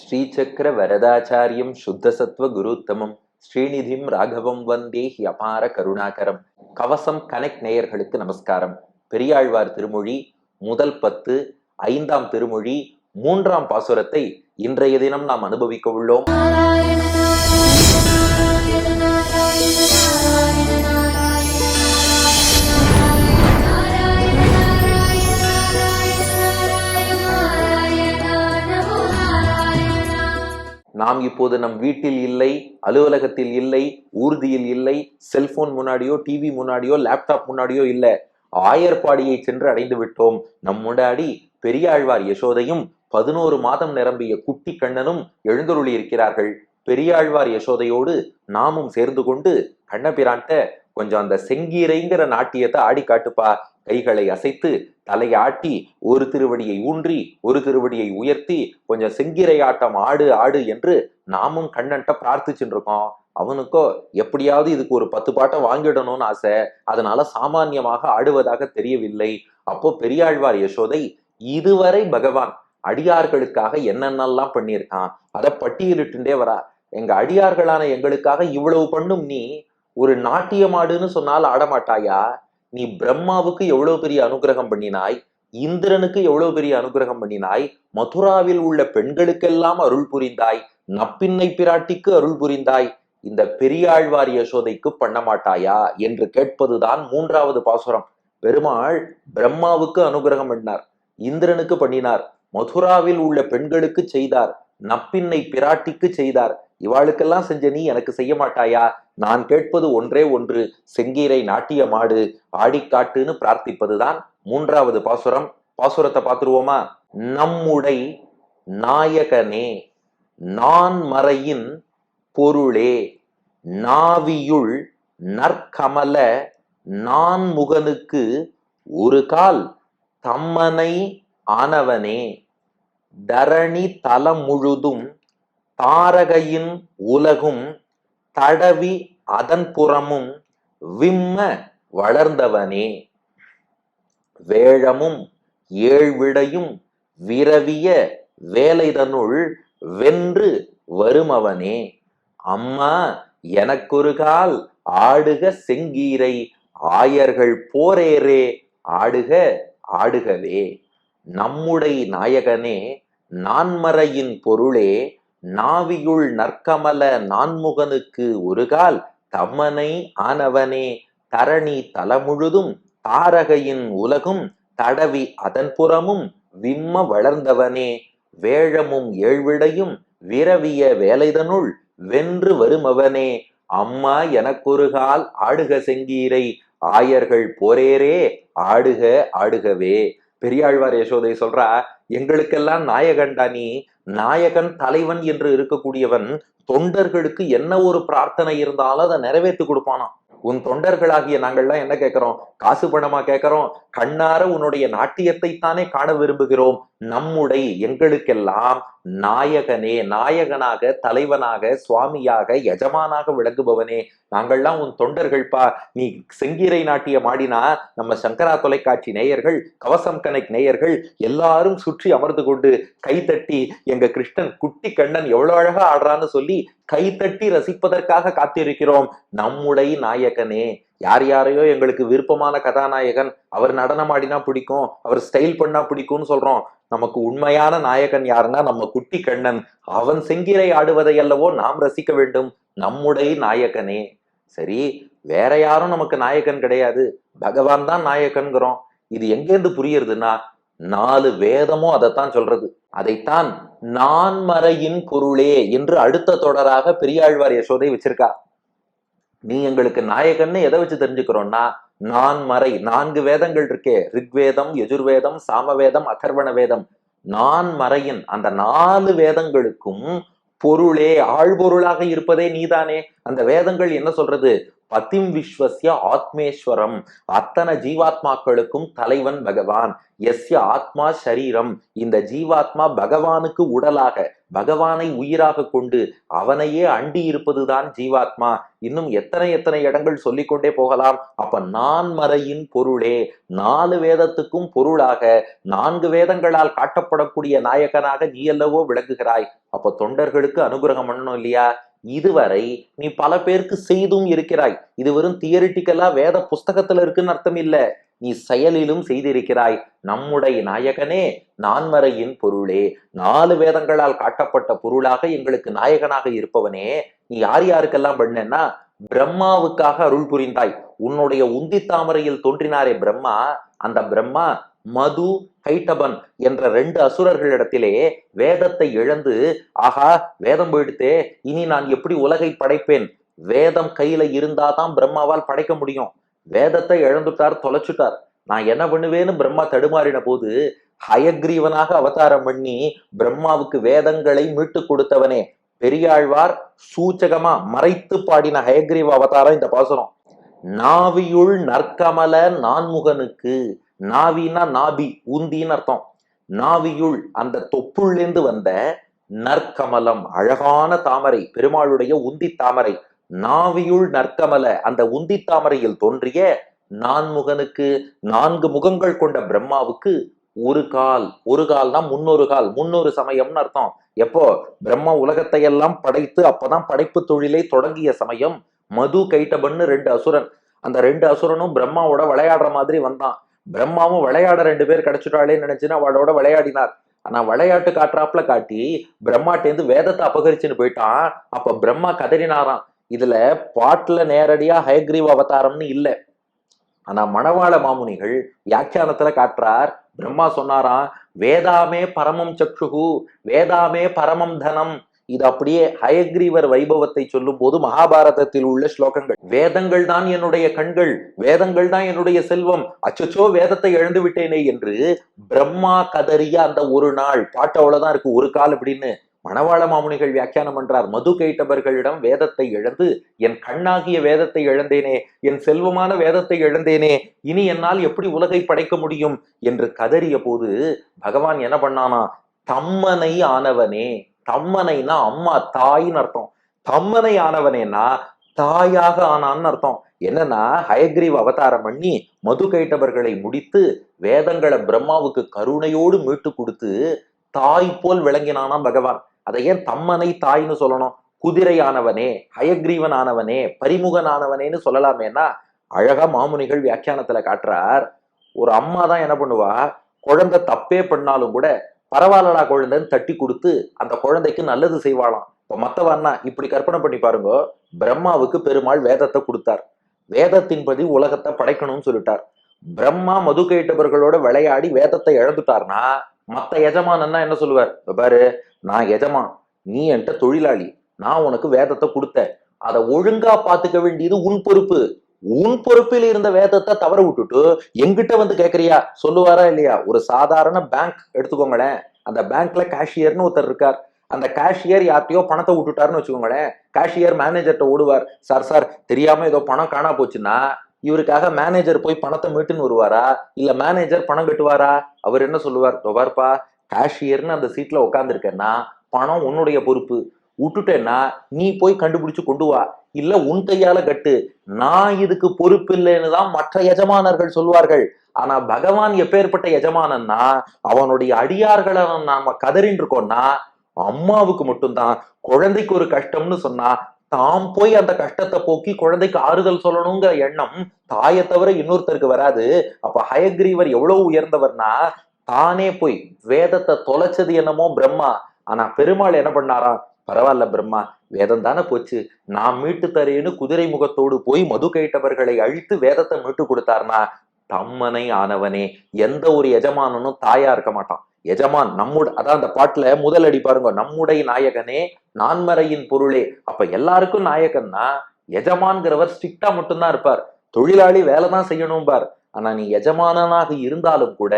ஸ்ரீசக்கர வரதாச்சாரியம் சுத்தசத்வ குருத்தமம். ஸ்ரீநிதிம் ராகவம் வந்தே he அபார கருணாகரம். கவசம் connect நேயர்களுக்கு நமஸ்காரம். பெரியாழ்வார் திருமொழி முதல் பத்து ஐந்தாம் திருமொழி மூன்றாம் பாசுரத்தை இன்றைய தினம் நாம் அனுபவிக்க உள்ளோம். நாம் இப்போது நம் வீட்டில் இல்லை அலுவலகத்தில் இல்லை ஊர்தியில் இல்லை செல்போன் முன்னாடியோ டிவி முன்னாடியோ லேப்டாப் முன்னாடியோ இல்லை. ஆயர்பாடியை சென்று அடைந்து விட்டோம். நம் முன்னாடி பெரியாழ்வார் யசோதையும் பதினோரு மாதம் நிரம்பிய குட்டி கண்ணனும் எழுந்தருளி இருக்கிறார்கள். பெரியாழ்வார் யசோதையோடு நாமும் சேர்ந்து கொண்டு கண்ணபிரான்ட்ட கொஞ்சம் அந்த செங்கீரைங்கிற நாட்டியத்தை ஆடி காட்டுப்பா கைகளை அசைத்து தலையாட்டி ஒரு திருவடியை ஊன்றி ஒரு திருவடியை உயர்த்தி கொஞ்சம் செங்கிரையாட்டம் ஆட்டம் ஆடு ஆடு என்று நாமும் கண்ணன்ட்ட பிரார்த்திச்சுட்டு இருக்கோம். அவனுக்கோ எப்படியாவது இதுக்கு ஒரு பத்து பாட்டை வாங்கிடணும்னு ஆசை. அதனால சாமான்யமாக ஆடுவதாக தெரியவில்லை. அப்போ பெரியாழ்வார் யசோதை இதுவரை பகவான் அடியார்களுக்காக என்னென்னலாம் பண்ணியிருக்கான்? அதை பட்டியலிட்டுண்டே வரா. எங்க அடியார்களான எங்களுக்காக இவ்வளவு பண்ணும் நீ ஒரு நாட்டியமாடுன்னு சொன்னால் ஆடமாட்டாயா? நீ பிரம்மாவுக்கு எவ்வளவு பெரிய அனுகிரகம் பண்ணினாய் இந்திரனுக்கு எவ்வளவு பெரிய அனுகிரகம் பண்ணினாய் மதுராவில் உள்ள பெண்களுக்கெல்லாம் அருள் புரிந்தாய் நப்பின்னை பிராட்டிக்கு அருள் புரிந்தாய் இந்த பெரியாழ்வார் யசோதைக்கு பண்ண மாட்டாயா என்று கேட்பதுதான் மூன்றாவது பாசுரம். பெருமாள் பிரம்மாவுக்கு அனுகிரகம் பண்ணினார் இந்திரனுக்கு பண்ணினார் மதுராவில் உள்ள பெண்களுக்கு செய்தார் நப்பின்னை பிராட்டிக்கு செய்தார். இவாளுக்கெல்லாம் செஞ்ச நீ எனக்கு செய்ய மாட்டாயா? நான் கேட்பது ஒன்றே ஒன்று செங்கீரை நாட்டிய மாடு ஆடிக்காட்டுன்னு பிரார்த்திப்பதுதான் மூன்றாவது பாசுரம். பாசுரத்தை பார்த்துருவோமா? நம்முடை நாயகனே நான் மறையின் பொருளே நாவியுள் நற்கமல நான் முகனுக்கு ஒரு கால் தம்மனை ஆனவனே. தரணி தலம் முழுதும் தாரகையின் உலகும் தடவி அதன் புறமும் விம்ம வளர்ந்தவனே. வேழமும் ஏழ்விடையும் விரவிய வேலைதனுள் வென்று வருமவனே. அம்மா எனக்கொரு கால் ஆடுக செங்கீரை ஆயர்கள் போரேரே ஆடுக ஆடுகவே. நம்முடை நாயகனே நான்மறையின் பொருளே நாவியுள் நற்கமல நான்முகனுக்கு ஒருகால் தம்மனை ஆனவனே தரணி தலமுழுதும் தாரகையின் உலகும் தடவி அதன் புறமும் விம்ம வளர்ந்தவனே வேழமும் ஏழ்விடையும் விரவிய வேலைதனுள் வென்று வருமவனே அம்மா எனக்கொருகால் ஆடுக செங்கீரை ஆயர்கள் போரேரே ஆடுக ஆடுகவே. பெரியாழ்வார் யசோதை சொல்றா எங்களுக்கெல்லாம் நாயகன்டா நீ. நாயகன் தலைவன் என்று இருக்கக்கூடியவன் தொண்டர்களுக்கு என்ன ஒரு பிரார்த்தனை இருந்தாலும் அதை நிறைவேற்றி கொடுப்பானாம். உன் தொண்டர்களாகிய நாங்கள்லாம் என்ன கேட்கிறோம்? காசு பணமா கேட்கிறோம். கண்ணார உன்னுடைய நாட்டியத்தை தானே காண விரும்புகிறோம். நம்முடைய எங்களுக்கெல்லாம் நாயகனே நாயகனாக தலைவனாக சுவாமியாக எஜமானாக விளங்குபவனே. நாங்கள்லாம் உன் தொண்டர்கள்ப்பா நீ செங்கீரை நாட்டியம் ஆடினா நம்ம சங்கரா தொலைக்காட்சி நேயர்கள் கவசம் கனெக்ட் நேயர்கள் எல்லாரும் சுற்றி அமர்ந்து கொண்டு கைத்தட்டி எங்க கிருஷ்ணன் குட்டி கண்ணன் எவ்வளவு அழகா ஆடுறான்னு சொல்லி கைத்தட்டி ரசிப்பதற்காக காத்திருக்கிறோம். நம்முடைய நாயகனே. யார் யாரையோ எங்களுக்கு விருப்பமான கதாநாயகன் அவர் நடனம் ஆடினா பிடிக்கும் அவர் ஸ்டைல் பண்ணா பிடிக்கும்னு சொல்றோம். நமக்கு உண்மையான நாயகன் யாருன்னா நம்ம குட்டி கண்ணன். அவன் செங்கீரை ஆடுவதை அல்லவோ நாம் ரசிக்க வேண்டும். நம்முடைய நாயகனே. சரி வேற யாரும் நமக்கு நாயகன் கிடையாது. பகவான் தான் நாயகன்கிறோம். இது எங்கேருந்து புரியுறதுன்னா நாலு வேதமும் அதைத்தான் சொல்றது. அதைத்தான் நான்மறையின் பொருளே என்று அடுத்த தொடராக பெரியாழ்வார் யசோதை வச்சிருக்கா. நீ எங்களுக்கு நாயகன்னு எதை வச்சு தெரிஞ்சுக்கிறோம்னா நான் மறை நான்கு வேதங்கள் இருக்கே. ரிக்வேதம் யஜுர்வேதம் சாமவேதம் அதர்வண வேதம். நான் மறையின் அந்த நாலு வேதங்களுக்கும் பொருளே ஆழ்பொருளாக இருப்பதே நீதானே. அந்த வேதங்கள் என்ன சொல்றது? பதிம் விஸ்வசிய ஆத்மேஸ்வரம். அத்தனை ஜீவாத்மாக்களுக்கும் தலைவன் பகவான். எஸ்ய ஆத்மா சரீரம் இந்த ஜீவாத்மா பகவானுக்கு உடலாக பகவானை உயிராக கொண்டு அவனையே அண்டி இருப்பதுதான் ஜீவாத்மா. இன்னும் எத்தனை எத்தனை இடங்கள் சொல்லிக்கொண்டே போகலாம். அப்ப நான் மறையின் பொருளே நாலு வேதத்துக்கும் பொருளாக நான்கு வேதங்களால் காட்டப்படக்கூடிய நாயகனாக நீ அல்லவோ விளங்குகிறாய். அப்ப தொண்டர்களுக்கு அனுகிரகம் பண்ணணும் இல்லையா? இதுவரை நீ பல பேருக்கு செய்தும் இருக்கிறாய். இது வெறும் தியரிட்டிக்கலா வேத புஸ்தகத்துல இருக்குன்னு அர்த்தம் இல்ல. நீ செயலிலும் செய்திருக்கிறாய். நம்முடைய நாயகனே நான்மறையின் பொருளே. நாலு வேதங்களால் காட்டப்பட்ட பொருளாக எங்களுக்கு நாயகனாக இருப்பவனே நீ யார் யாருக்கெல்லாம் பண்ணேன்னா பிரம்மாவுக்காக அருள் புரிந்தாய். உன்னுடைய உந்தி தாமரையில் தோன்றினாரே பிரம்மா. அந்த பிரம்மா மது கைட்டபன் என்ற ரெண்டு அசுரர்களிடத்திலே வேதத்தை இழந்து ஆகா வேதம் போயிடுத்தே இனி நான் எப்படி உலகை படைப்பேன்? வேதம் கையில இருந்தாதான் பிரம்மாவால் படைக்க முடியும். வேதத்தை இழந்துட்டார் தொலைச்சுட்டார். நான் என்ன பண்ணுவேன்னு பிரம்மா தடுமாறின போது ஹயக்ரீவனாக அவதாரம் பண்ணி பிரம்மாவுக்கு வேதங்களை மீட்டு கொடுத்தவனே பெரியாழ்வார் சூச்சகமா மறைத்து பாடின ஹயக்ரீவ அவதாரம் இந்த பாசுரம். நாவியுள் நற்கமல நான்முகனுக்கு நாவினா நாபி உந்தின்னு அர்த்தம். நாவியுள் அந்த தொப்புள்ளேந்து வந்த நற்கமலம் அழகான தாமரை பெருமாளுடைய உந்தி தாமரை நாவியுள் நற்கமல அந்த உந்தி தாமரையில் தோன்றிய நான்முகனுக்கு நான்கு முகங்கள் கொண்ட பிரம்மாவுக்கு ஒரு கால் ஒரு கால்னா முன்னொரு கால் முன்னொரு சமயம்னு அர்த்தம். எப்போ? பிரம்மா உலகத்தை எல்லாம் படைத்து அப்பதான் படைப்பு தொழிலை தொடங்கிய சமயம் மது கைட்டபன்னு ரெண்டு அசுரன். அந்த ரெண்டு அசுரனும் பிரம்மாவோட விளையாடுற மாதிரி வந்தான். பிரம்மாவும் விளையாட ரெண்டு பேர் கிடைச்சிட்டாளேன்னு நினைச்சுன்னா அவளோட விளையாடினார். ஆனா விளையாட்டு காட்டுறாப்புல காட்டி பிரம்மாட்டேந்து வேதத்தை அபகரிச்சுன்னு போயிட்டான். அப்ப பிரம்மா கதறினாராம். இதுல பாட்டுல நேரடியா ஹயக்ரீவ் அவதாரம்னு இல்ல. ஆனா மணவாள மாமுனிகள் வியாக்கியானத்துல காட்டுறார். பிரம்மா சொன்னாராம் வேதாமே பரமம் சக்ஷுகு வேதாமே பரமம் தனம் இது அப்படியே ஹயக்ரீவர் வைபவத்தை சொல்லும் போது மகாபாரதத்தில் உள்ள ஸ்லோகங்கள். வேதங்கள் தான் என்னுடைய கண்கள் வேதங்கள் தான் என்னுடைய செல்வம். அச்சச்சோ வேதத்தை இழந்து விட்டேனே என்று பிரம்மா கதறிய அந்த ஒரு நாள் பாட்டு அவ்வளவுதான் இருக்கு ஒரு கால் அப்படின்னு மணவாள மாமுனிகள் வியாக்கியானம் பண்றார். மது கைட்டவர்களிடம் வேதத்தை இழந்து என் கண்ணாகிய வேதத்தை இழந்தேனே என் செல்வமான வேதத்தை இழந்தேனே இனி என்னால் எப்படி உலகை படைக்க முடியும்? என்று கதறிய போது பகவான் என்ன பண்ணானா தம்மனை ஆனவனே தம்மனைனா அம்மா தாயின்னு அர்த்தம். தம்மனை ஆனவனேனா தாயாக ஆனான்னு அர்த்தம். என்னன்னா ஹயக்ரீவ் அவதாரம் பண்ணி மது கைட்டவர்களை முடித்து வேதங்களை பிரம்மாவுக்கு கருணையோடு மீட்டு கொடுத்து தாய் போல் விளங்கினானாம் பகவான். அதை ஏன் தம்மனை தாய்னு சொல்லணும்? குதிரையானவனே ஹயக்ரீவன் ஆனவனே பரிமுகன் சொல்லலாமேனா அழகா மாமுனிகள் வியாக்கியானத்துல காட்டுறார். ஒரு அம்மா தான் என்ன பண்ணுவா? குழந்தை தப்பே பண்ணாலும் கூட பரவாயில்லடா குழந்தைன்னு தட்டி கொடுத்து அந்த குழந்தைக்கு நல்லது செய்வாளாம். இப்ப மத்தவன்னா இப்படி கற்பனை பண்ணி பாருங்க பிரம்மாவுக்கு பெருமாள் வேதத்தை கொடுத்தார். வேதத்தின்படி உலகத்தை படைக்கணும்னு சொல்லிட்டார். பிரம்மா மது கேட்டவர்களோட விளையாடி வேதத்தை இழந்துட்டார்னா மத்த எஜமானன்னா என்ன சொல்லுவார்? பாரு நான் எஜமான் நீ என்கிட்ட தொழிலாளி நான் உனக்கு வேதத்தை கொடுத்தேன். அதை ஒழுங்கா பாத்துக்க வேண்டியது உன் பொறுப்பு. உன் பொறுப்பில் இருந்த வேதத்தை தவற விட்டுட்டு எங்கிட்ட வந்து கேக்குறியா? சொல்லுவாரா இல்லையா? ஒரு சாதாரண பேங்க் எடுத்துக்கோங்களேன். அந்த பேங்க்ல கேஷியர்னு ஒருத்தர் இருக்கார். அந்த கேஷியர் யார்ட்டையோ பணத்தை விட்டுட்டாருன்னு வச்சுக்கோங்களேன். கேஷியர் மேனேஜர்கிட்ட ஓடுவார். சார் சார் தெரியாம ஏதோ பணம் காணா போச்சுன்னா இவருக்காக மேனேஜர் போய் பணத்தை மீட்டுன்னு வருவாரா? இல்ல மேனேஜர் பணம் கட்டுவாரா? அவர் என்ன சொல்லுவார்? தொபார்ப்பா கேஷியர்னு அந்த சீட்ல உட்காந்துருக்கேன்னா பணம் உன்னுடைய பொறுப்பு. விட்டுட்டேன்னா நீ போய் கண்டுபிடிச்சு கொண்டு வா. இல்ல உன் கையால கட்டு. நான் இதுக்கு பொறுப்பு இல்லைன்னு தான் மற்ற எஜமானர்கள் சொல்வார்கள். ஆனா பகவான் எப்பேற்பட்ட எஜமானன்னா அவனுடைய அடியார்களை நாம கதறின்னு இருக்கோம்னா அம்மாவுக்கு மட்டும்தான். குழந்தைக்கு ஒரு கஷ்டம்னு சொன்னா தாம் போய் அந்த கஷ்டத்தை போக்கி குழந்தைக்கு ஆறுதல் சொல்லணுங்கிற எண்ணம் தாயை தவிர இன்னொருத்தருக்கு வராது. அப்ப ஹயக்ரீவர் எவ்வளவு உயர்ந்தவர்னா தானே போய் வேதத்தை தொலைச்சது என்னமோ பிரம்மா. ஆனா பெருமாள் என்ன பண்ணாராம்? பரவாயில்ல பிரம்மா வேதம் தானே போச்சு. நான் மீட்டு தரேன்னு குதிரை முகத்தோடு போய் மது கைட்டவர்களை அழித்து வேதத்தை மீட்டு கொடுத்தார்னா தம்மனை ஆனவனே எந்த ஒரு எஜமானனும் தாயா இருக்க மாட்டான். எஜமான் நம்முட அதான் அந்த பாட்டுல முதல் அடி பாருங்க நம்முடைய நாயகனே நான்மறையின் பொருளே. அப்ப எல்லாருக்கும் நாயகன்னா எஜமான்கிறவர் ஸ்ட்ரிக்டா மட்டும்தான் இருப்பார். தொழிலாளி வேலை தான் செய்யணும் பார் ஆனா நீ எஜமானனாக இருந்தாலும் கூட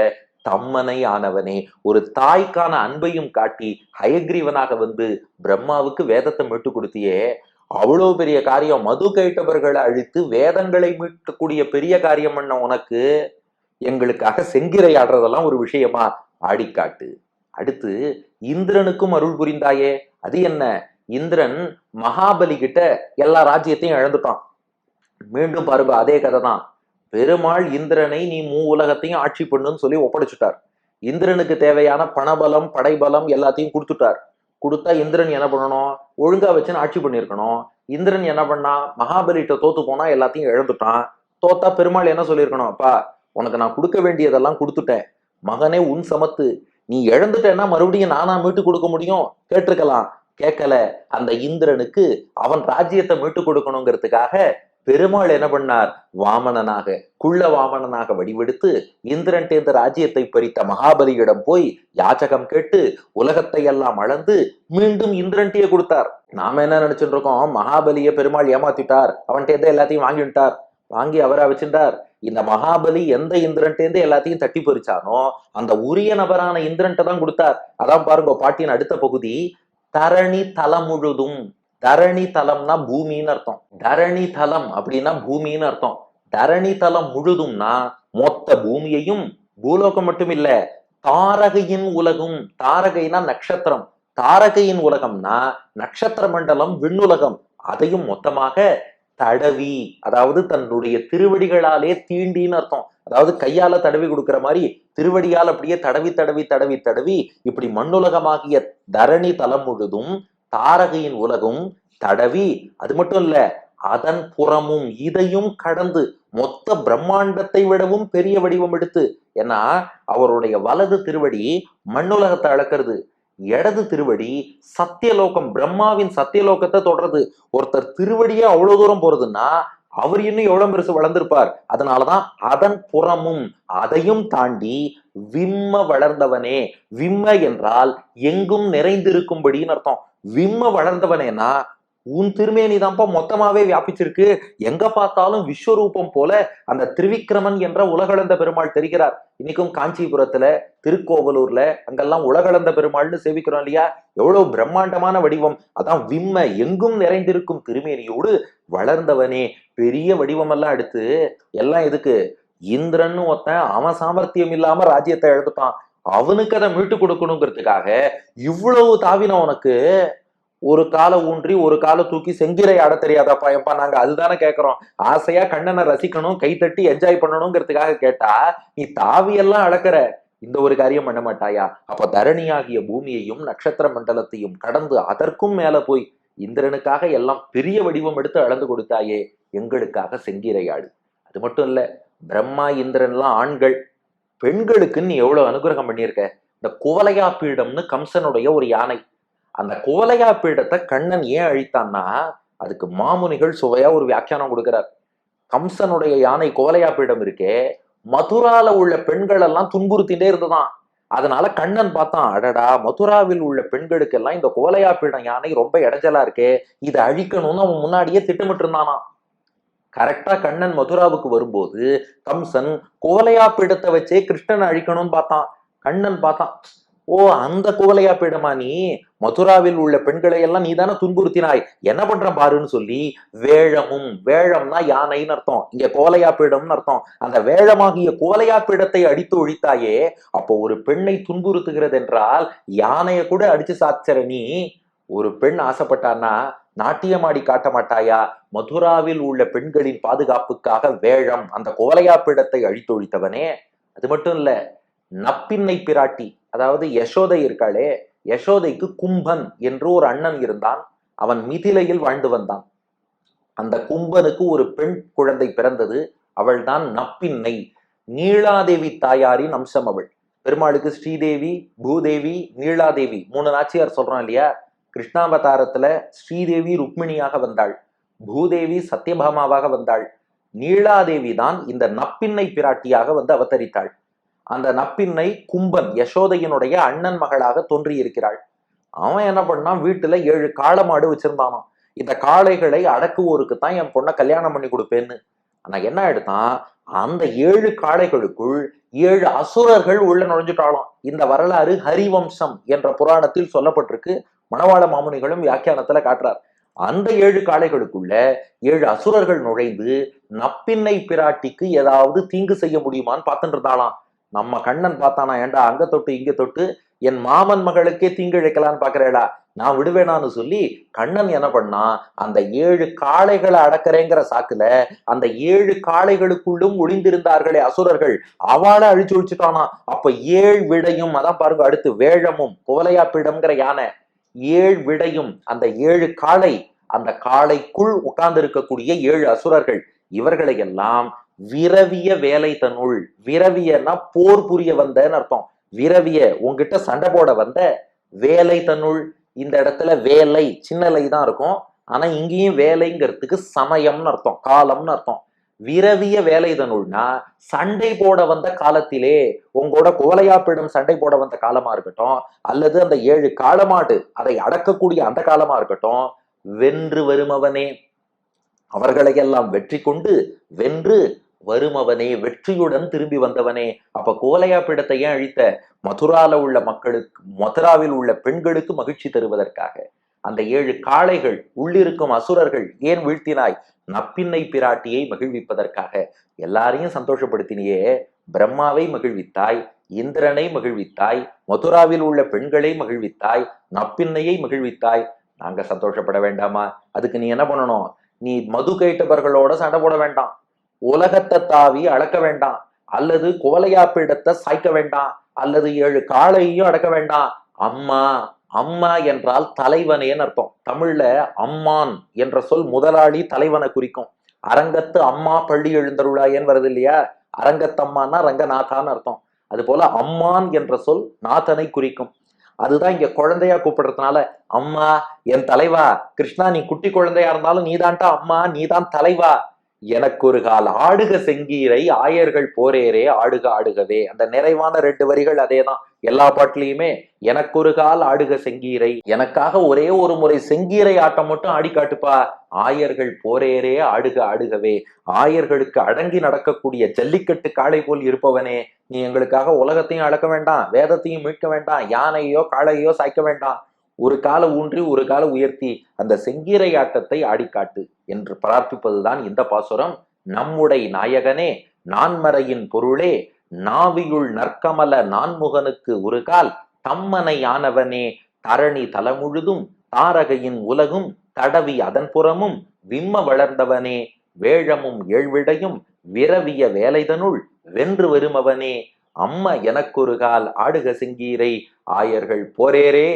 தம்மனை ஆனவனே ஒரு தாய்க்கான அன்பையும் காட்டி ஹயக்ரீவனாக வந்து பிரம்மாவுக்கு வேதத்தை மீட்டு கொடுத்தியே. அவ்வளவு பெரிய காரியம். மது கைட்டவர்களை அழித்து வேதங்களை மீட்கக்கூடிய பெரிய காரியம் பண்ண உனக்கு? எங்களுக்காக செங்கிரை ஆடுறதெல்லாம் ஒரு விஷயமா? ஆடிக்காட்டு. அடுத்து இந்திரனுக்கும் அருள் புரிந்தாயே. அது என்ன? இந்திரன் மகாபலி கிட்ட எல்லா ராஜ்யத்தையும் இழந்துட்டான். மீண்டும் பாருங்க அதே கதை தான் பெருமாள் இந்திரனை நீ மூ உலகத்தையும் ஆட்சி பண்ணுன்னு சொல்லி ஒப்படைச்சுட்டார். இந்திரனுக்கு தேவையான பணபலம் படைபலம் எல்லாத்தையும் கொடுத்துட்டார். கொடுத்தா இந்திரன் என்ன பண்ணணும்? ஒழுங்கா வச்சுன்னு ஆட்சி பண்ணியிருக்கணும். இந்திரன் என்ன பண்ணா? மகாபலிட்ட தோத்து போனா எல்லாத்தையும் இழந்துட்டான். தோத்தா பெருமாள் என்ன சொல்லியிருக்கணும்? அப்பா உனக்கு நான் கொடுக்க வேண்டியதெல்லாம் கொடுத்துட்டேன். மகனே உன் சமத்து. நீ இழந்துட்டேன்னா மறுபடியும் நானா மீட்டு கொடுக்க முடியும்? கேட்டிருக்கலாம். கேட்கல. அந்த இந்திரனுக்கு அவன் ராஜ்யத்தை மீட்டு கொடுக்கணுங்கிறதுக்காக பெருமாள் என்ன பண்ணார்? வாமனனாக குள்ள வாமனனாக வடிவெடுத்து இந்திரன் தேர்ந்த ராஜ்யத்தை பறித்த மகாபலியிடம் போய் யாச்சகம் கேட்டு உலகத்தை எல்லாம் அளந்து மீண்டும் இந்திரன்ட்டியே கொடுத்தார். நாம என்ன நினைச்சுட்டு இருக்கோம் மகாபலியை பெருமாள் ஏமாத்திட்டார். அவன்கிட்ட எல்லாத்தையும் வாங்கிட்டார். வாங்கி அவரா வச்சிருந்தார். இந்த மகாபலி எந்த இந்திரன்ட்டேந்து எல்லாத்தையும் தட்டி பறிச்சானோ அந்த உரிய நபரான இந்திரன்ட்ட தான் கொடுத்தார். அதான் பாருங்க பாட்டியின் அடுத்த பகுதி தரணி தலம் முழுதும். தரணி தலம்னா பூமின்னு அர்த்தம். தரணி தலம் அப்படின்னா பூமின்னு அர்த்தம். தரணி தலம் முழுதும்னா மொத்த பூமியையும் பூலோகம் மட்டும் இல்ல தாரகையின் உலகம். தாரகைனா நட்சத்திரம். தாரகையின் உலகம்னா நட்சத்திர மண்டலம் விண்ணுலகம். அதையும் மொத்தமாக தடவி அதாவது தன்னுடைய திருவடிகளாலே தீண்டின்னு அர்த்தம். அதாவது கையால தடவி கொடுக்கிற மாதிரி திருவடியால் அப்படியே தடவி தடவி தடவி தடவி இப்படி மண்ணுலகமாகிய தரணி தலம் முழுதும் தாரகையின் உலகும் தடவி அது மட்டும் இல்ல அதன் புறமும் இதையும் கடந்து மொத்த பிரம்மாண்டத்தை விடவும் பெரிய வடிவம் எடுத்து ஏன்னா அவருடைய வலது திருவடி மண்ணுலகத்தை அளக்கிறது. இடது திருவடி சத்தியலோகம் பிரம்மாவின் சத்தியலோகத்தை தொடர்றது. ஒருத்தர் திருவடியே அவ்வளவு தூரம் போறதுன்னா அவர் இன்னும் எவ்வளவு பெருசு வளர்ந்திருப்பார்? அதனாலதான் அதன் புறமும் அதையும் தாண்டி விம்ம வளர்ந்தவனே விம்ம என்றால் எங்கும் நிறைந்திருக்கும்படின்னு அர்த்தம். விம்ம வளர்ந்தவனேனா உன் திருமேனி தான்ப்பா மொத்தமாவே வியாபிச்சிருக்கு. எங்க பார்த்தாலும் விஸ்வரூபம் போல அந்த திருவிக்கிரமன் என்ற உலகளந்த பெருமாள் தெரிகிறார். இன்னைக்கும் காஞ்சிபுரத்துல திருக்கோவலூர்ல அங்கெல்லாம் உலகளந்த பெருமாள்னு சேவிக்கிறோம் இல்லையா? எவ்வளவு பிரம்மாண்டமான வடிவம். அதான் விம்ம எங்கும் நிறைந்திருக்கும் திருமேனியோடு வளர்ந்தவனே. பெரிய வடிவம் எல்லாம் எடுத்து எல்லாம் எதுக்கு? இந்திரன்னு ஒருத்தன் அவன் சாமர்த்தியம் இல்லாம ராஜ்யத்தை எழுதுட்டான் அவனுக்கு அதை மீட்டு கொடுக்கணுங்கிறதுக்காக இவ்வளவு தாவின உனக்கு. ஒரு காலை ஊன்றி ஒரு காலை தூக்கி செங்கிரை ஆட தெரியாதாப்பா எப்பா நாங்க அதுதானே கேட்கறோம் ஆசையா கண்ணனை ரசிக்கணும் கைத்தட்டி என்ஜாய் பண்ணணுங்கிறதுக்காக கேட்டா நீ தாவியெல்லாம் அளக்குற. இந்த ஒரு காரியம் பண்ண மாட்டாயா? அப்ப தரணியாகிய பூமியையும் நட்சத்திர மண்டலத்தையும் கடந்து அதற்கும் மேல போய் இந்திரனுக்காக எல்லாம் பெரிய வடிவம் எடுத்து அளந்து கொடுத்தாயே எங்களுக்காக செங்கிரையாடு அது மட்டும் இல்ல பிரம்மா இந்திரன்லாம் ஆண்கள் பெண்களுக்கு நீ எவ்வளவு அனுகிரகம் பண்ணியிருக்க? இந்த குவலையா பீடம்னு கம்சனுடைய ஒரு யானை. அந்த குவலையா பீடத்தை கண்ணன் ஏன் அழித்தான்னா அதுக்கு மாமுனிகள் சுவையா ஒரு வியாக்கியானம் கொடுக்கிறார். கம்சனுடைய யானை குவலையா பீடம் இருக்கே மதுரால உள்ள பெண்கள் எல்லாம் துன்புறுத்திட்டே இருந்ததான். அதனால கண்ணன் பார்த்தான் அடடா மதுராவில் உள்ள பெண்களுக்கெல்லாம் இந்த குவலையா பீடம் யானை ரொம்ப இடைஞ்சலா இருக்கே இதை அழிக்கணும்னு அவன் முன்னாடியே திட்டமிட்டு இருந்தானா கரெக்டா கண்ணன் மதுராவுக்கு வரும்போது கம்சன் குவலையா பீடத்தை வச்சே கிருஷ்ணனை அழிக்கணும்னு பார்த்தான். கண்ணன் பார்த்தான் ஓ அந்த குவலையா பீடமா நீ? மதுராவில் உள்ள பெண்களை எல்லாம் நீ தானே துன்புறுத்தினாய்? என்ன பண்ற பாருன்னு சொல்லி வேழமும் வேழம்னா யானைன்னு அர்த்தம். இங்க கோலையா பீடம்னு அர்த்தம். அந்த வேழமாகிய கோலையா பீடத்தை அடித்து ஒழித்தாயே அப்போ ஒரு பெண்ணை துன்புறுத்துகிறது என்றால் யானையை கூட அடிச்சு சாச்சர நீ ஒரு பெண் ஆசைப்பட்டான்னா நாட்டியமாடி காட்ட மாட்டாயா? மதுராவில் உள்ள பெண்களின் பாதுகாப்புக்காக வேழம் அந்த கோலையா பீடத்தை அழித்தொழித்தவனே அது மட்டும் இல்ல நப்பின்னை பிராட்டி அதாவது யசோதை இருக்காளே யசோதைக்கு கும்பன் என்று ஒரு அண்ணன் இருந்தான். அவன் மிதிலையில் வாழ்ந்து வந்தான். அந்த கும்பனுக்கு ஒரு பெண் குழந்தை பிறந்தது. அவள்தான் நப்பின்னை. நீளாதேவி தாயாரின் அம்சம் அவள். பெருமாளுக்கு ஸ்ரீதேவி பூதேவி நீளாதேவி மூணு நாச்சியார் சொல்றோம் இல்லையா? கிருஷ்ணாவதாரத்துல ஸ்ரீதேவி ருக்மிணியாக வந்தாள். பூதேவி சத்யபாமாவாக வந்தாள். நீலாதேவி தான் இந்த நப்பின்னை பிராட்டியாக வந்து அவதரித்தாள். அந்த நப்பின்னை கும்பன் யசோதையினுடைய அண்ணன் மகளாக தோன்றி இருக்கிறாள் அவன் என்ன பண்ணான்? வீட்டுல ஏழு காளை மாடு வச்சிருந்தானாம். இந்த காளைகளை அடக்குவோருக்கு தான் என் பொண்ணை கல்யாணம் பண்ணி கொடுப்பேன்னு. ஆனா என்ன எடுத்தான்? அந்த ஏழு காளைகளுக்குள் ஏழு அசுரர்கள் உள்ள நுழைஞ்சிட்டாலும் இந்த வரலாறு ஹரிவம்சம் என்ற புராணத்தில் சொல்லப்பட்டிருக்கு. மணவாள மாமுனிகளும் வியாக்கியானத்துல காட்டுறார். அந்த ஏழு காளைகளுக்குள்ள ஏழு அசுரர்கள் நுழைந்து நப்பின்னை பிராட்டிக்கு ஏதாவது தீங்கு செய்ய முடியுமான்னு பார்த்துட்டு இருந்தாலாம் நம்ம கண்ணன் பார்த்தானா ஏண்டா அங்க தொட்டு இங்க தொட்டு என் மாமன் மகளுக்கே தீங்கிழைக்கலான்னு பாக்குறேடா நான் விடுவேனான்னு சொல்லி கண்ணன் என்ன பண்ணா அந்த ஏழு காளைகளை அடக்கறேங்கிற சாக்குல அந்த ஏழு காளைகளுக்குள்ளும் ஒளிந்திருந்தார்களே அசுரர்கள் அவளை அழிச்சு ஒழிச்சுட்டானா. அப்ப ஏழ் விடையும் அதான் பாருங்க அடுத்து வேழமும் குவலையாப்பிடம்ங்கிற யானை. ஏழ் விடையும் அந்த ஏழு காளை அந்த காளைக்குள் உட்கார்ந்து இருக்கக்கூடிய ஏழு அசுரர்கள் இவர்களை எல்லாம் விரவிய வேலை தன்னுள். விரவியன்னா போர் புரிய வந்தன்னு அர்த்தம். விரவிய உங்ககிட்ட சண்டை போட வந்த வேலை தன்னுள். இந்த இடத்துல வேலை சின்னலை தான் இருக்கும். ஆனா இங்கேயும் வேலைங்கிறதுக்கு சமயம்னு அர்த்தம் காலம்னு அர்த்தம். விரவிய வேலை தன்னுள்னா சண்டை போட வந்த காலத்திலே உங்களோட கோலையாப்பிடம் சண்டை போட வந்த காலமா இருக்கட்டும் அல்லது அந்த ஏழு காலமாடு அதை அடக்கக்கூடிய அந்த காலமா இருக்கட்டும் வென்று வருமவனே. அவர்களையெல்லாம் வெற்றி கொண்டு வென்று வருமவனே வெற்றியுடன் திரும்பி வந்தவனே. அப்ப கோலையாப்பிடத்தை ஏன் அழித்த? மதுரால உள்ள மக்களுக்கு மதுராவில் உள்ள பெண்களுக்கு மகிழ்ச்சி தருவதற்காக. அந்த ஏழு காளைகள் உள்ளிருக்கும் அசுரர்கள் ஏன் வீழ்த்தினாய்? நப்பின்னை பிராட்டியை மகிழ்விப்பதற்காக. எல்லாரையும் சந்தோஷப்படுத்தினியே. பிரம்மாவை மகிழ்வித்தாய் இந்திரனை மகிழ்வித்தாய் மதுராவில் உள்ள பெண்களை மகிழ்வித்தாய் நப்பின்னையை மகிழ்வித்தாய். நாங்க சந்தோஷப்பட வேண்டாமா? அதுக்கு நீ என்ன பண்ணணும்? நீ மது கேட்டவர்களோட சண்டை போட வேண்டாம். உலகத்தை தாவி அளக்க வேண்டாம். அல்லது குவலையாப்பிடத்தை சாய்க்க வேண்டாம். அல்லது ஏழு காளையையும் அடக்க வேண்டாம். அம்மா அம்மா என்றால் தலைவனேன்னு அர்த்தம். தமிழ்ல அம்மான் என்ற சொல் முதலாளி தலைவனை குறிக்கும். அரங்கத்து அம்மா பள்ளி எழுந்தருளாயன்னு வருது இல்லையா அரங்கத்தம்மான்னா ரங்கநாதான்னு அர்த்தம். அது போல அம்மான் என்ற சொல் நாதனை குறிக்கும். அதுதான் இங்க குழந்தையா கூப்பிடுறதுனால அம்மா என் தலைவா கிருஷ்ணா நீ குட்டி குழந்தையா இருந்தாலும் நீதான்டா அம்மா நீதான் தலைவா எனக்கு ஒரு கால் ஆடுக செங்கீரை ஆயர்கள் போரேரே ஆடுக ஆடுகவே. அந்த நிறைவான ரெண்டு வரிகள் அதேதான். எல்லா பாட்டிலையுமே எனக்கு ஒரு கால் ஆடுக செங்கீரை. எனக்காக ஒரே ஒரு முறை செங்கீரை ஆட்டம் மட்டும் ஆடி காட்டுப்பா. ஆயர்கள் போரேரே ஆடுக ஆடுகவே. ஆயர்களுக்கு அடங்கி நடக்கக்கூடிய ஜல்லிக்கட்டு காளை போல் இருப்பவனே நீ எங்களுக்காக உலகத்தையும் அளக்க வேண்டாம் வேதத்தையும் மீட்க வேண்டாம் யானையோ காளையோ சாய்க்க வேண்டாம். ஒரு கால ஊன்றி ஒரு கால உயர்த்தி அந்த செங்கீரை ஆட்டத்தை ஆடிக்காட்டு என்று பிரார்த்திப்பதுதான் இந்த பாசுரம். நம்முடைய நாயகனே நான்மறையின் பொருளே நாவியுள் நற்கமல நான்முகனுக்கு ஒரு கால் தம்மனை ஆனவனே தரணி தலமுழுதும் தாரகையின் உலகும் தடவி அதன் புறமும் விம்ம வளர்ந்தவனே வேழமும் ஏழ்விடையும் விரவிய வேலைதனுள் வென்று வருமவனே அம்ம எனக்கொரு கால் ஆடுக செங்கீரை ஆயர்கள் போரேரே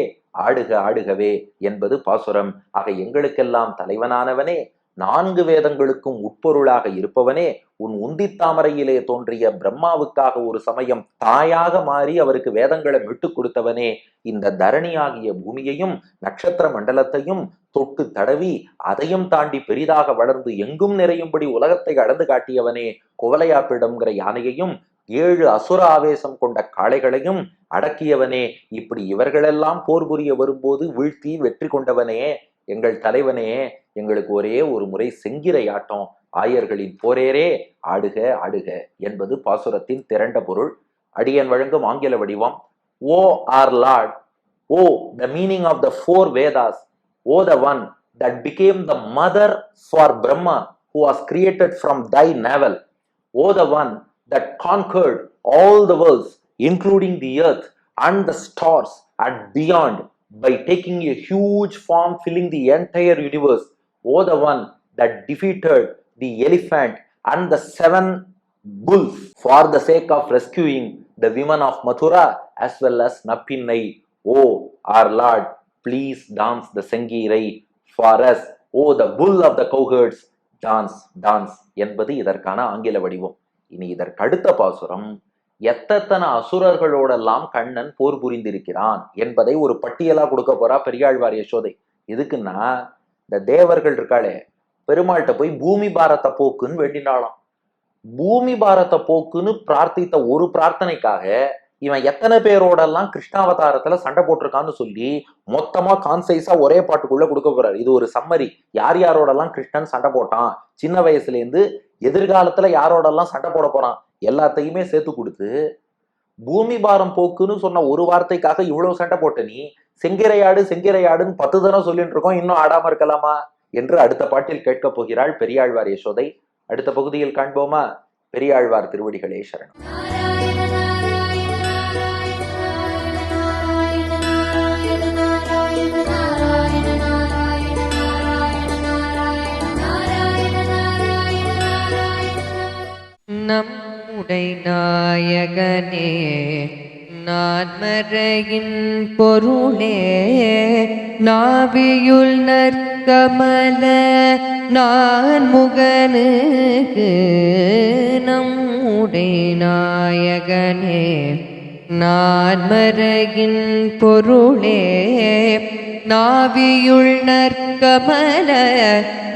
ஆடுக ஆடுகவே என்பது பாசுரம். ஆக எங்களுக்கெல்லாம் தலைவனானவனே நான்கு வேதங்களுக்கும் உட்பொருளாக இருப்பவனே உன் உந்தித்தாமரையிலே தோன்றிய பிரம்மாவுக்காக ஒரு சமயம் தாயாக மாறி அவருக்கு வேதங்களை விட்டு கொடுத்தவனே இந்த தரணியாகிய பூமியையும் நட்சத்திர மண்டலத்தையும் தொட்டு தடவி அதையும் தாண்டி பெரிதாக வளர்ந்து எங்கும் நிறையும்படி உலகத்தை அளந்து காட்டியவனே குவலையாப்பிடம்ங்கிற யானையையும் ஏழு அசுர ஆவேசம் கொண்ட காளைகளையும் அடக்கியவனே இப்படி இவர்களெல்லாம் போர் புரிய வரும்போது வீழ்த்தி வெற்றி கொண்டவனே எங்கள் தலைவனே எங்களுக்கு ஒரே ஒரு முறை செங்கிரை ஆட்டம். ஆயர்களின் போரேரே ஆடுக ஆடுக என்பது பாசுரத்தின் திரண்ட பொருள். அடியன் வழங்கும் ஆங்கில வடிவம் ஓ our lord oh the meaning of the four Vedas oh the one that became the mother for Brahma who was created from thy navel oh the one that conquered all the worlds, including the earth and the stars and beyond, by taking a huge form filling the entire universe. Oh, the one that defeated the elephant and the seven bulls for the sake of rescuing the women of Mathura as well as Napinnai. Oh, our Lord, please dance the Sangirai for us. Oh, the bull of the cowherds, dance, dance என்பது இதற்கான ஆங்கில வடிவம் இனி இதற்கு அடுத்த பாசுரம் எத்தனை அசுரர்களோடெல்லாம் கண்ணன் போர் புரிந்திருக்கிறான் என்பதை ஒரு பட்டியலா கொடுக்க போறா பெரியாழ்வார் யசோதை. எதுக்குன்னா இந்த தேவர்கள் இருக்காளே பெருமாள்கிட்ட போய் பூமி பாரத்தை போக்குன்னு வேண்டினாலாம் பூமி பாரத்தை போக்குன்னு பிரார்த்தித்த ஒரு பிரார்த்தனைக்காக இவன் எத்தனை பேரோடெல்லாம் கிருஷ்ணாவதாரத்துல சண்டை போட்டிருக்கான்னு சொல்லி மொத்தமா கான்சைஸா ஒரே பாட்டுக்குள்ள கொடுக்க போறாரு. இது ஒரு சம்மரி யார் யாரோடெல்லாம் கிருஷ்ணன் சண்டை போட்டான் சின்ன வயசுல இருந்து எதிர்காலத்துல யாரோடெல்லாம் சண்டை போட போறான்? எல்லாத்தையுமே சேர்த்து கொடுத்து பூமி பாரம் போக்குன்னு சொன்ன ஒரு வார்த்தைக்காக இவ்வளவு சண்டை போட்ட நீ செங்கிரையாடு செங்கிரையாடுன்னு பத்து தரம் சொல்லிட்டு இருக்கோம் இன்னும் ஆடாம இருக்கலாமா? என்று அடுத்த பாட்டில் கேட்கப் போகிறாள் பெரியாழ்வார் யசோதை. அடுத்த பகுதியில் காண்போமா? பெரியாழ்வார் திருவடிகளே சரணம். நம்முடை நாயகனே நான்மறையின் பொருளே நாவியுள் நற்கமல நான் முகனுக்கு நம்முடை நாயகனே நான்மறையின் பொருளே நாவியுள் நற்கமல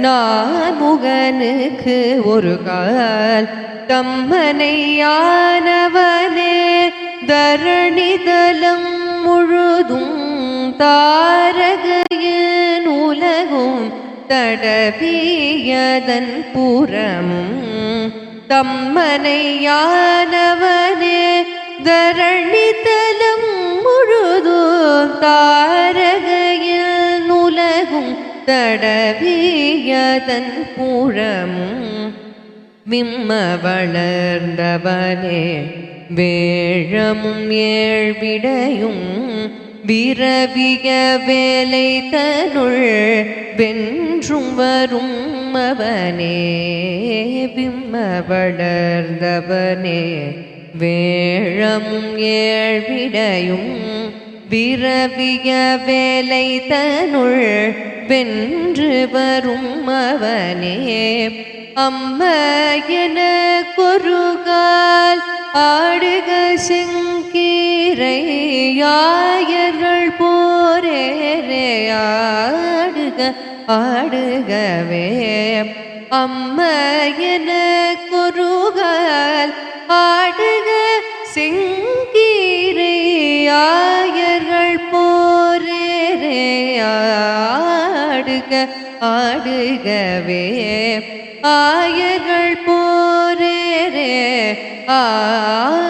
நாமுகனுக்கு ஒரு கால். தம்மனையானவனே தரணிதலம் முழுதும் தாரகையின் உலகும் தடவியதன் புறமும். தம்மனையானவனே தரணிதலம் தடவியதன் புறமும் விம்ம வளர்ந்தவனே வேழமும் ஏழ்விடையும் விரவிய வேலை தனுள் வென்றும் வரும் அவனே விம்ம வளர்ந்தவனே வேழமும் ஏழ்விடையும் விரவிய வேலை தனுள் வென்று வரும் அவனே. அம்ம என கொருகால் ஆடுக செங்கீரையாயர்கள் போரேரே ஆடுக ஆடுகவே. அம்ம என கொருகால் ஆடுக செங்கீரையாயர்கள் போரேரே ஆடுக ஆடுகவே. ஆயர்கள் போரே ஆ